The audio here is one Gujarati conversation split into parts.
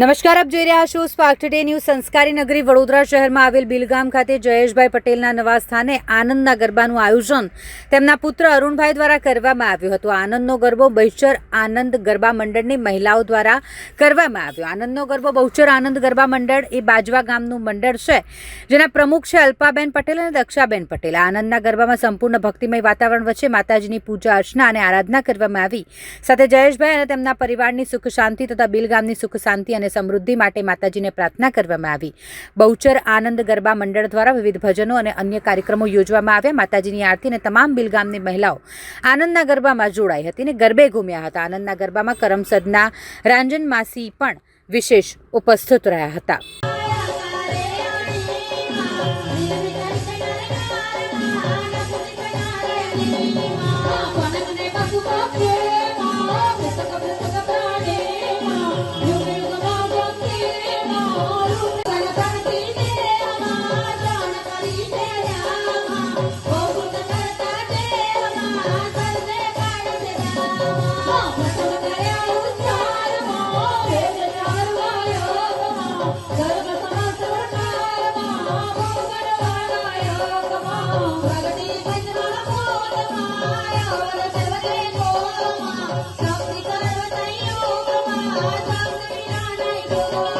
નમસ્કાર, આપ જોઈ રહ્યા છો સ્પાર્ક ટુડે ન્યૂઝ સંસ્કારી નગરી વડોદરા શહેરમાં આવેલ બિલગામ ખાતે જયેશભાઈ પટેલના નવા સ્થાને આનંદના ગરબાનું આયોજન તેમના પુત્ર અરુણભાઈ દ્વારા કરવામાં આવ્યું હતું. આનંદનો ગરબો બહુચર આનંદ ગરબા મંડળની મહિલાઓ દ્વારા કરવામાં આવ્યો. આનંદનો ગરબો બહુચર આનંદ ગરબા મંડળ એ બાજવા ગામનું મંડળ છે, જેના પ્રમુખ છે અલ્પાબેન પટેલ અને દક્ષાબેન પટેલ. આનંદના ગરબામાં સંપૂર્ણ ભક્તિમય વાતાવરણ વચ્ચે માતાજીની પૂજા, અર્ચના અને આરાધના કરવામાં આવી. સાથે જયેશભાઈ અને તેમના પરિવારની સુખ શાંતિ તથા બિલગામની સુખ શાંતિ અને સમૃદ્ધિ માટે માતાજીને પ્રાર્થના કરવામાં આવી. બહુચર આનંદ ગરબા મંડળ દ્વારા વિવિધ ભજનો અને અન્ય કાર્યક્રમો યોજવામાં આવ્યા. માતાજીની આરતી અને તમામ બિલગામની મહિલાઓ આનંદના ગરબામાં જોડાઈ હતી અને ગરબે ઘૂમ્યા હતા. આનંદના ગરબામાં કરમસદના રાંજન માસી પણ વિશેષ ઉપસ્થિત રહ્યા હતા. Thank you.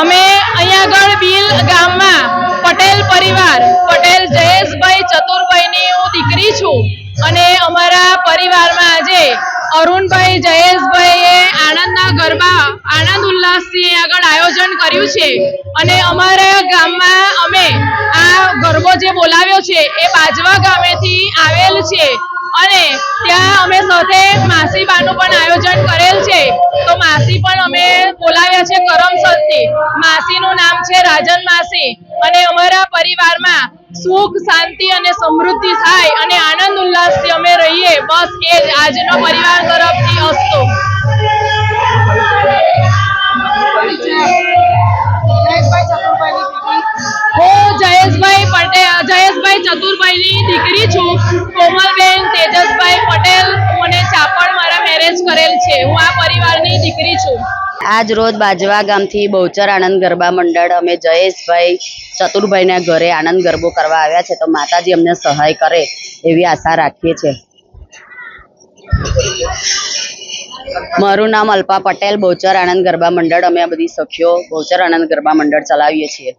અમે અહીંયા આગળ બિલ ગામમાં પટેલ પરિવાર, પટેલ જયેશભાઈ ચતુરભાઈની હું દીકરી છું અને અમારા પરિવારમાં આજે અરુણભાઈ જયેશભાઈએ આણંદના ગરબા આનંદ ઉલ્લાસથી આગળ આયોજન કર્યું છે. અને અમારા ગામમાં અમે આ ગરબો જે બોલાવ્યો છે, એ બાજવા ગામેથી આવેલ છે. અને ત્યાં અમે સાથે માસીબાનું પણ આયોજન કરેલ છે. તો માસી પણ અમે બોલાવ્યા છે કરમસદથી માસીનું નામ છે રાજન માસી. અને અમારા પરિવારમાં સુખ, શાંતિ અને સમૃદ્ધિ થાય અને આનંદ ઉલ્લાસથી અમે રહીએ. બસ એ જ આજનો પરિવાર તરફથી અસ્તો. ચતુરભાઈની દીકરી છું. કોમલબેન, તેજસભાઈ પટેલ મને ચાપડ મારા મેરેજ કરેલ છે. હું આ પરિવારની દીકરી છું. આજ રોજ બાજવા ગામથી બહુચર આનંદ ગરબા મંડળ અમે જયેશભાઈ ચતુરભાઈના ઘરે આનંદ ગરબો કરવા આવ્યા છે. તો માતાજી અમને સહાય કરે એવી આશા રાખીએ છીએ. મારું નામ અલ્પા પટેલ. બહુચર આનંદ ગરબા મંડળ અમે આ બધી સખીઓ બહુચર આનંદ ગરબા મંડળ ચલાવીએ છીએ.